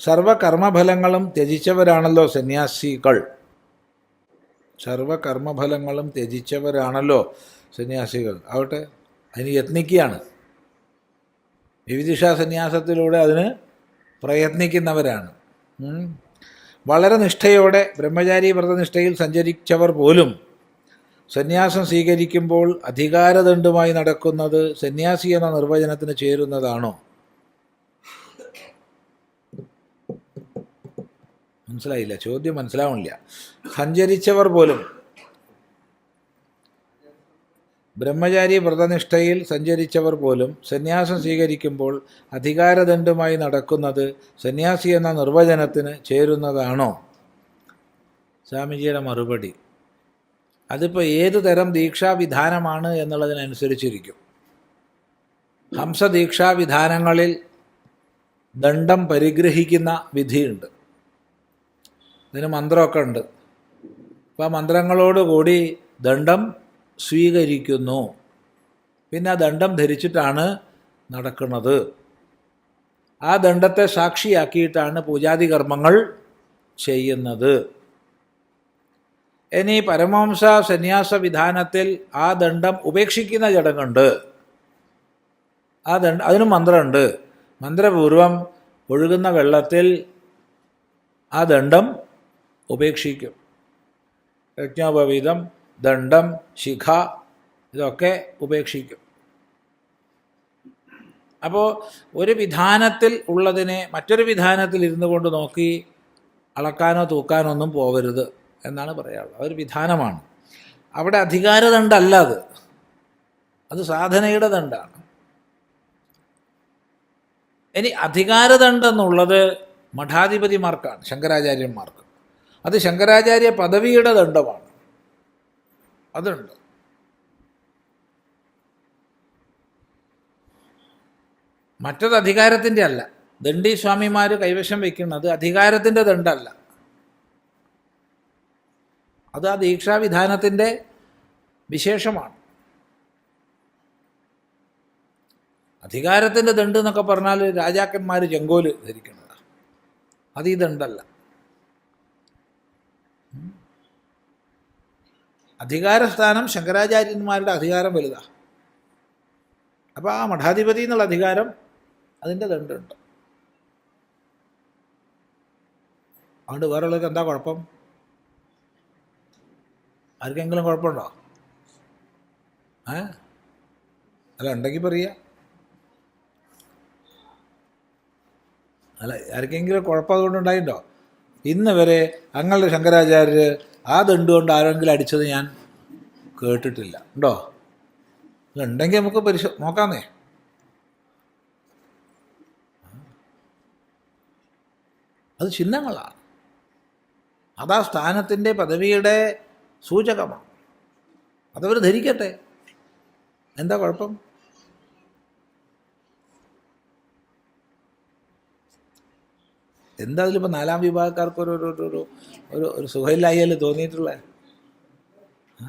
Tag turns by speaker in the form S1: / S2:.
S1: സർവകർമ്മഫലങ്ങളും ത്യജിച്ചവരാണല്ലോ സന്യാസികൾ. സർവകർമ്മഫലങ്ങളും ത്യജിച്ചവരാണല്ലോ സന്യാസികൾ. ആവട്ടെ അതിന് യത്നിക്കുകയാണ്. വിവിധിഷ സന്യാസത്തിലൂടെ അതിന് പ്രയത്നിക്കുന്നവരാണ്. വളരെ നിഷ്ഠയോടെ ബ്രഹ്മചാരി വ്രതനിഷ്ഠയിൽ സഞ്ചരിച്ചവർ പോലും സന്യാസം സ്വീകരിക്കുമ്പോൾ അധികാരദണ്ഡുമായി നടക്കുന്നത് സന്യാസി എന്ന നിർവചനത്തിന് ചേരുന്നതാണോ? മനസ്സിലായില്ല ചോദ്യം മനസ്സിലാവണില്ല. സഞ്ചരിച്ചവർ പോലും ബ്രഹ്മചാരി വ്രതനിഷ്ഠയിൽ സഞ്ചരിച്ചവർ പോലും സന്യാസം സ്വീകരിക്കുമ്പോൾ അധികാരദണ്ഡുമായി നടക്കുന്നത് സന്യാസി എന്ന നിർവചനത്തിന് ചേരുന്നതാണോ? സ്വാമിജിയുടെ മറുപടി. അതിപ്പോൾ ഏത് തരം ദീക്ഷാവിധാനമാണ് എന്നുള്ളതിനനുസരിച്ചിരിക്കും. ഹംസദീക്ഷാവിധാനങ്ങളിൽ ദണ്ഡം പരിഗ്രഹിക്കുന്ന വിധിയുണ്ട്. ഇതിന് മന്ത്രമൊക്കെ ഉണ്ട്. അപ്പോൾ ആ മന്ത്രങ്ങളോടുകൂടി ദണ്ഡം സ്വീകരിക്കുന്നു. പിന്നെ ആ ദണ്ഡം ധരിച്ചിട്ടാണ് നടക്കുന്നത്. ആ ദണ്ഡത്തെ സാക്ഷിയാക്കിയിട്ടാണ് പൂജാതി കർമ്മങ്ങൾ ചെയ്യുന്നത്. ഇനി പരമവംസ സന്യാസ വിധാനത്തിൽ ആ ദണ്ഡം ഉപേക്ഷിക്കുന്ന ചടങ്ങുണ്ട് ആ ദണ്ഡ അതിനും മന്ത്രമുണ്ട്. മന്ത്രപൂർവം ഒഴുകുന്ന വെള്ളത്തിൽ ആ ദണ്ഡം ഉപേക്ഷിക്കും. യജ്ഞോപവീതം ദണ്ഡം ശിഖ ഇതൊക്കെ ഉപേക്ഷിക്കും. അപ്പോൾ ഒരു വിധാനത്തിൽ ഉള്ളതിനെ മറ്റൊരു വിധാനത്തിൽ ഇരുന്നു കൊണ്ട് നോക്കി അളക്കാനോ തൂക്കാനോ ഒന്നും പോകരുത് എന്നാണ് പറയാനുള്ളത് അതൊരു വിധാനമാണ്. അവിടെ അധികാരദണ്ഡല്ല അത്. അത് സാധനയുടെ ദണ്ഡാണ്. ഇനി അധികാരദണ്ഡെന്നുള്ളത് മഠാധിപതിമാർക്കാണ് ശങ്കരാചാര്യന്മാർക്ക്. അത് ശങ്കരാചാര്യ പദവിയുടെ ദണ്ഡമാണ്. അതുണ്ട്. മറ്റത് അധികാരത്തിന്റെ അല്ല. ദണ്ഡി സ്വാമിമാർ കൈവശം വയ്ക്കുന്നത് അധികാരത്തിന്റെ ദണ്ഡല്ല. അത് ആ ദീക്ഷാവിധാനത്തിന്റെ വിശേഷമാണ്. അധികാരത്തിന്റെ ദണ്ട് എന്നൊക്കെ പറഞ്ഞാൽ രാജാക്കന്മാർ ചെങ്കോൽ ധരിക്കുന്നതാണ്. അത് ഈ ദണ്ടല്ല അധികാരസ്ഥാനം ശങ്കരാചാര്യന്മാരുടെ അധികാരം വലുതാണ് അപ്പോൾ ആ മഠാധിപതി എന്നുള്ള അധികാരം അതിന്റെ ദണ്ടുണ്ട് അതുകൊണ്ട് വേറെയുള്ളവർക്ക് എന്താ കുഴപ്പം? ആർക്കെങ്കിലും കുഴപ്പമുണ്ടോ? ഏ? അല്ല ഉണ്ടെങ്കിൽ പറയുക അല്ല ആർക്കെങ്കിലും കുഴപ്പം അതുകൊണ്ട് ഉണ്ടായിട്ടുണ്ടോ? ഇന്ന് വരെ അങ്ങളുടെ ശങ്കരാചാര്യർ ആ ദണ്ട് കൊണ്ട് ആരെങ്കിലും അടിച്ചത് ഞാൻ കേട്ടിട്ടില്ല. ഉണ്ടോ? ഉണ്ടെങ്കിൽ നമുക്ക് പരിശോ നോക്കാന്നേ അത് ചിഹ്നങ്ങളാണ്. അതാ സ്ഥാനത്തിന്റെ പദവിയുടെ സൂചകമാണ്. അതവർ ധരിക്കട്ടെ. എന്താ കുഴപ്പം? എന്താ അതിലിപ്പോൾ നാലാം വിഭാഗക്കാർക്ക് ഒരു ഒരു ഒരു ഒരു സുഖമില്ലായ്മ തോന്നിയിട്ടുള്ളത് ആ.